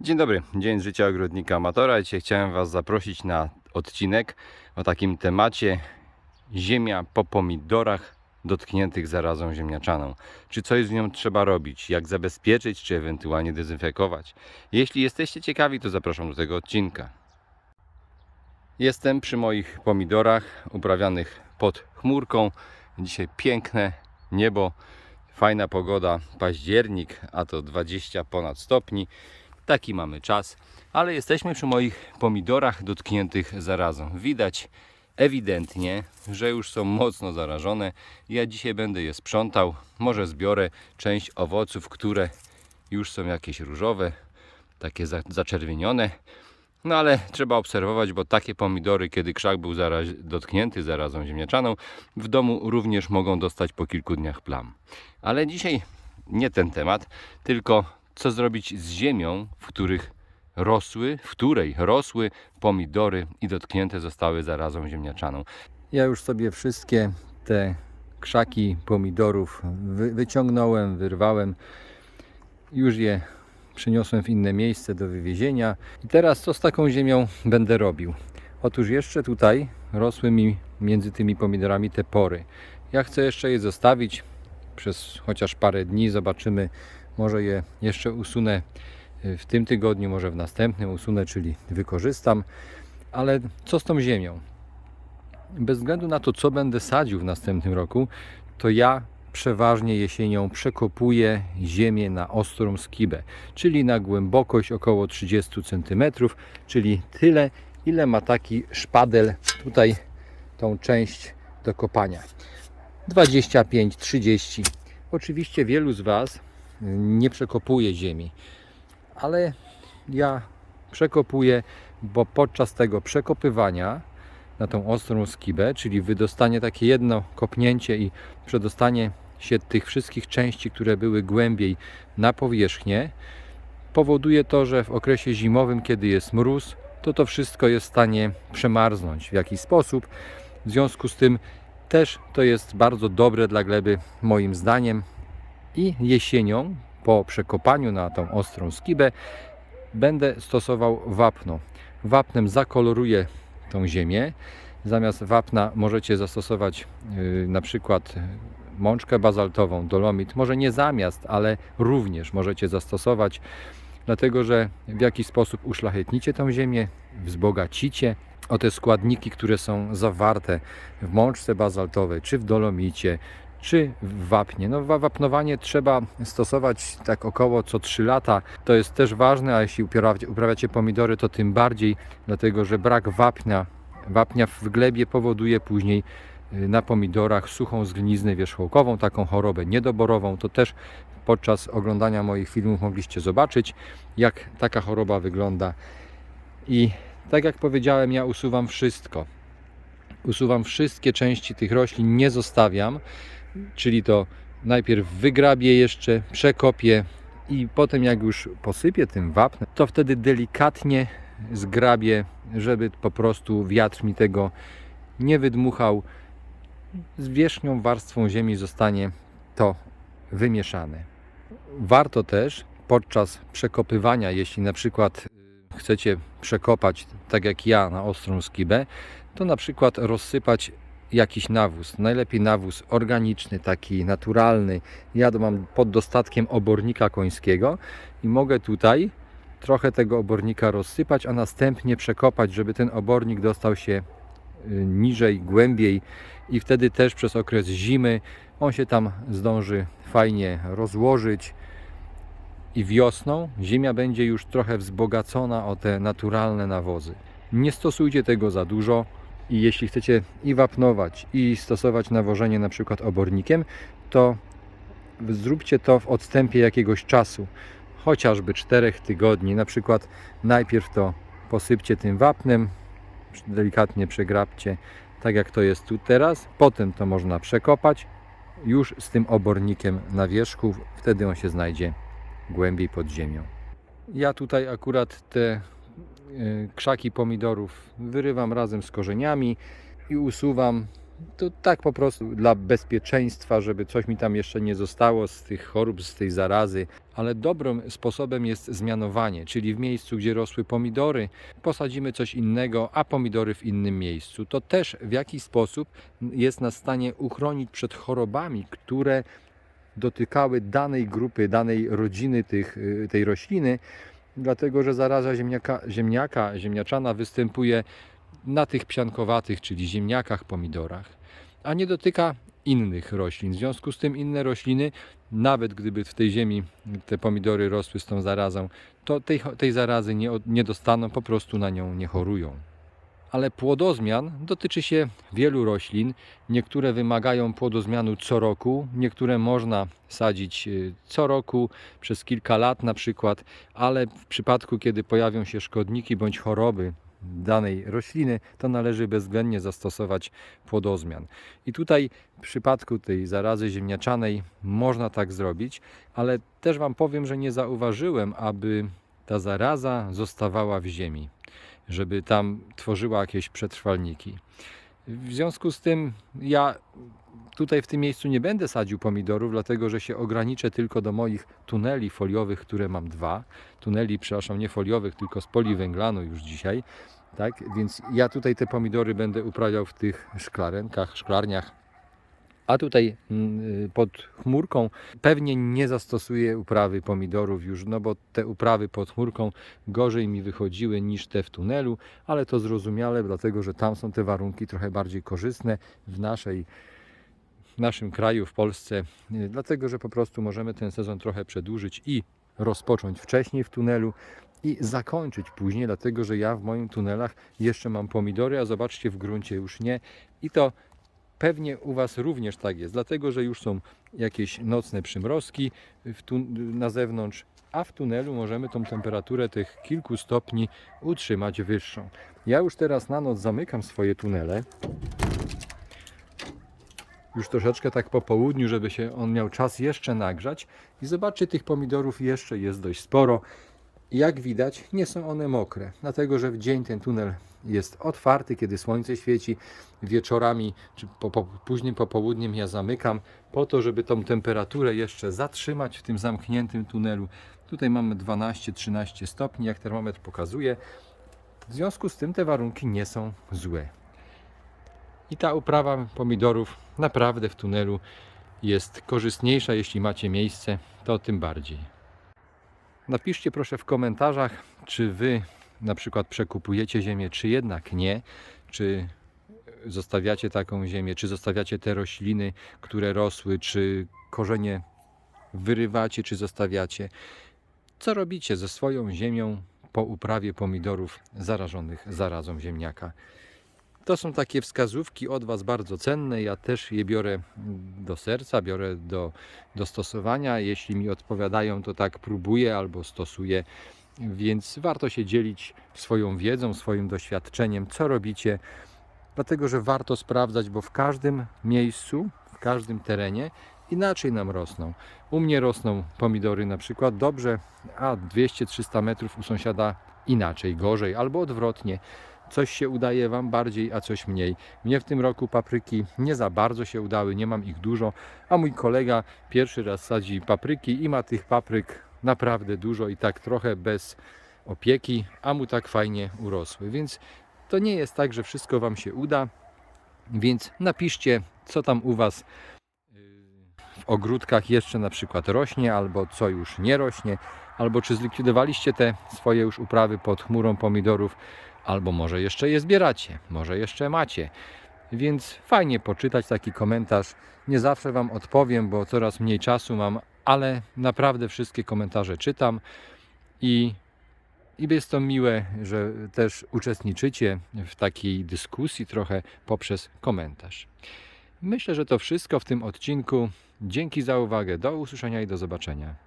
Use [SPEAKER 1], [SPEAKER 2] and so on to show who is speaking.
[SPEAKER 1] Dzień dobry, dzień życia ogrodnika amatora. Dzisiaj chciałem Was zaprosić na odcinek o takim temacie ziemia po pomidorach dotkniętych zarazą ziemniaczaną. Czy coś z nią trzeba robić, jak zabezpieczyć, czy ewentualnie dezynfekować. Jeśli jesteście ciekawi, to zapraszam do tego odcinka. Jestem przy moich pomidorach uprawianych pod chmurką. Dzisiaj piękne niebo, fajna pogoda, październik, a to 20 ponad stopni. Taki mamy czas, ale jesteśmy przy moich pomidorach dotkniętych zarazą. Widać ewidentnie, że już są mocno zarażone. Ja dzisiaj będę je sprzątał. Może zbiorę część owoców, które już są jakieś różowe, takie za- zaczerwienione. No ale trzeba obserwować, bo takie pomidory, kiedy krzak był zaraz, dotknięty zarazą ziemniaczaną, w domu również mogą dostać po kilku dniach plam. Ale dzisiaj nie ten temat, tylko co zrobić z ziemią, w których rosły, w której rosły pomidory i dotknięte zostały zarazą ziemniaczaną. Ja już sobie wszystkie te krzaki pomidorów wy, wyciągnąłem, wyrwałem. Już je przeniosłem w inne miejsce do wywiezienia. I teraz co z taką ziemią będę robił? Otóż jeszcze tutaj rosły mi między tymi pomidorami te pory. Ja chcę jeszcze je zostawić przez chociaż parę dni. Zobaczymy, może je jeszcze usunę y, w tym tygodniu, może w następnym usunę, czyli wykorzystam. Ale co z tą ziemią? Bez względu na to, co będę sadził w następnym roku, to ja przeważnie jesienią przekopuję ziemię na ostrą skibę, czyli na głębokość około 30 cm, czyli tyle, ile ma taki szpadel tutaj tą część do kopania. 25-30. Oczywiście wielu z Was nie przekopuje ziemi, ale ja przekopuję, bo podczas tego przekopywania na tą ostrą skibę, czyli wydostanie takie jedno kopnięcie i przedostanie się tych wszystkich części, które były głębiej na powierzchnię, powoduje to, że w okresie zimowym, kiedy jest mróz, to to wszystko jest w stanie przemarznąć w jakiś sposób. W związku z tym też to jest bardzo dobre dla gleby, moim zdaniem. I jesienią, po przekopaniu na tą ostrą skibę, będę stosował wapno. Wapnem zakoloruję tą ziemię. Zamiast wapna możecie zastosować yy, na przykład mączkę bazaltową, dolomit. Może nie zamiast, ale również możecie zastosować, dlatego że w jakiś sposób uszlachetnicie tą ziemię, wzbogacicie o te składniki, które są zawarte w mączce bazaltowej, czy w dolomicie, czy wapnie. No wa- wapnowanie trzeba stosować tak około co 3 lata. To jest też ważne, a jeśli uprawiacie, uprawiacie pomidory, to tym bardziej, dlatego że brak wapnia, wapnia w glebie powoduje później y, na pomidorach suchą zgniznę wierzchołkową, taką chorobę niedoborową. To też podczas oglądania moich filmów mogliście zobaczyć, jak taka choroba wygląda. I tak jak powiedziałem, ja usuwam wszystko. Usuwam wszystkie części tych roślin, nie zostawiam, czyli to najpierw wygrabię jeszcze, przekopię i potem jak już posypię tym wapnem, to wtedy delikatnie zgrabię, żeby po prostu wiatr mi tego nie wydmuchał. Z wierzchnią warstwą ziemi zostanie to wymieszane. Warto też podczas przekopywania, jeśli na przykład y, chcecie przekopać tak jak ja na ostrą skibę, to na przykład rozsypać jakiś nawóz. Najlepiej nawóz organiczny, taki naturalny. Ja mam pod dostatkiem obornika końskiego i mogę tutaj trochę tego obornika rozsypać, a następnie przekopać, żeby ten obornik dostał się y, niżej, głębiej i wtedy też przez okres zimy on się tam zdąży fajnie rozłożyć i wiosną ziemia będzie już trochę wzbogacona o te naturalne nawozy. Nie stosujcie tego za dużo i jeśli chcecie i wapnować i stosować nawożenie na przykład obornikiem, to zróbcie to w odstępie jakiegoś czasu, chociażby 4 tygodni. Na przykład najpierw to posypcie tym wapnem, delikatnie przegrabcie, tak jak to jest tu teraz. Potem to można przekopać już z tym obornikiem na wierzchu, wtedy on się znajdzie głębiej pod ziemią. Ja tutaj akurat te krzaki pomidorów wyrywam razem z korzeniami i usuwam To tak po prostu dla bezpieczeństwa, żeby coś mi tam jeszcze nie zostało z tych chorób, z tej zarazy. Ale dobrym sposobem jest zmianowanie, czyli w miejscu, gdzie rosły pomidory, posadzimy coś innego, a pomidory w innym miejscu. To też w jakiś sposób jest nas w stanie uchronić przed chorobami, które dotykały danej grupy, danej rodziny tych, y, tej rośliny, dlatego że zaraza ziemniaka, ziemniaka, ziemniaczana występuje na tych psiankowatych, czyli ziemniakach, pomidorach, a nie dotyka innych roślin. W związku z tym inne rośliny, nawet gdyby w tej ziemi te pomidory rosły z tą zarazą, to tej, tej zarazy nie, nie dostaną, po prostu na nią nie chorują. Ale płodozmian dotyczy się wielu roślin. Niektóre wymagają płodozmianu co roku, niektóre można sadzić y, co roku przez kilka lat na przykład, ale w przypadku kiedy pojawią się szkodniki bądź choroby danej rośliny, to należy bezwzględnie zastosować płodozmian. I tutaj w przypadku tej zarazy ziemniaczanej można tak zrobić, ale też Wam powiem, że nie zauważyłem, aby ta zaraza zostawała w ziemi, żeby tam tworzyła jakieś przetrwalniki. W związku z tym ja tutaj w tym miejscu nie będę sadził pomidorów, dlatego że się ograniczę tylko do moich tuneli foliowych, które mam dwa. Tuneli, przepraszam, nie foliowych, tylko z poliwęglanu już dzisiaj. Tak? Więc ja tutaj te pomidory będę uprawiał w tych szklarenkach, szklarniach. A tutaj mm, pod chmurką pewnie nie zastosuję uprawy pomidorów już, no bo te uprawy pod chmurką gorzej mi wychodziły niż te w tunelu, ale to zrozumiale, dlatego że tam są te warunki trochę bardziej korzystne w naszej w naszym kraju, w Polsce, y, dlatego że po prostu możemy ten sezon trochę przedłużyć i rozpocząć wcześniej w tunelu i zakończyć później, dlatego że ja w moim tunelach jeszcze mam pomidory, a zobaczcie w gruncie już nie. I to pewnie u Was również tak jest, dlatego że już są jakieś nocne przymrozki na zewnątrz, a w tunelu możemy tą temperaturę tych kilku stopni utrzymać wyższą. Ja już teraz na noc zamykam swoje tunele, już troszeczkę tak po południu, żeby się on miał czas jeszcze nagrzać. I zobaczcie, tych pomidorów jeszcze jest dość sporo. Jak widać, nie są one mokre, dlatego że w dzień ten tunel jest otwarty, kiedy słońce świeci. Wieczorami czy po, po, późnym popołudniem ja zamykam po to, żeby tą temperaturę jeszcze zatrzymać w tym zamkniętym tunelu. Tutaj mamy 12-13 stopni, jak termometr pokazuje. W związku z tym te warunki nie są złe. I ta uprawa pomidorów naprawdę w tunelu jest korzystniejsza, jeśli macie miejsce, to tym bardziej. Napiszcie proszę w komentarzach, czy wy na przykład przekupujecie ziemię, czy jednak nie, czy zostawiacie taką ziemię, czy zostawiacie te rośliny, które rosły, czy korzenie wyrywacie, czy zostawiacie. Co robicie ze swoją ziemią po uprawie pomidorów zarażonych zarazą ziemniaka? To są takie wskazówki od Was bardzo cenne. Ja też je biorę do serca, biorę do, do stosowania. Jeśli mi odpowiadają, to tak próbuję albo stosuję. Więc warto się dzielić swoją wiedzą, swoim doświadczeniem, co robicie, dlatego że warto sprawdzać, bo w każdym miejscu, w każdym terenie inaczej nam rosną. U mnie rosną pomidory na przykład dobrze, a 200-300 metrów u sąsiada inaczej, gorzej albo odwrotnie. Coś się udaje Wam bardziej, a coś mniej. Mnie w tym roku papryki nie za bardzo się udały, nie mam ich dużo, a mój kolega pierwszy raz sadzi papryki i ma tych papryk naprawdę dużo i tak trochę bez opieki, a mu tak fajnie urosły. Więc to nie jest tak, że wszystko Wam się uda, więc napiszcie, co tam u Was yy, w ogródkach jeszcze na przykład rośnie, albo co już nie rośnie, albo czy zlikwidowaliście te swoje już uprawy pod chmurą pomidorów, albo może jeszcze je zbieracie, może jeszcze macie. Więc fajnie poczytać taki komentarz. Nie zawsze Wam odpowiem, bo coraz mniej czasu mam, ale naprawdę wszystkie komentarze czytam i, i jest to miłe, że też uczestniczycie w takiej dyskusji trochę poprzez komentarz. Myślę, że to wszystko w tym odcinku. Dzięki za uwagę. Do usłyszenia i do zobaczenia.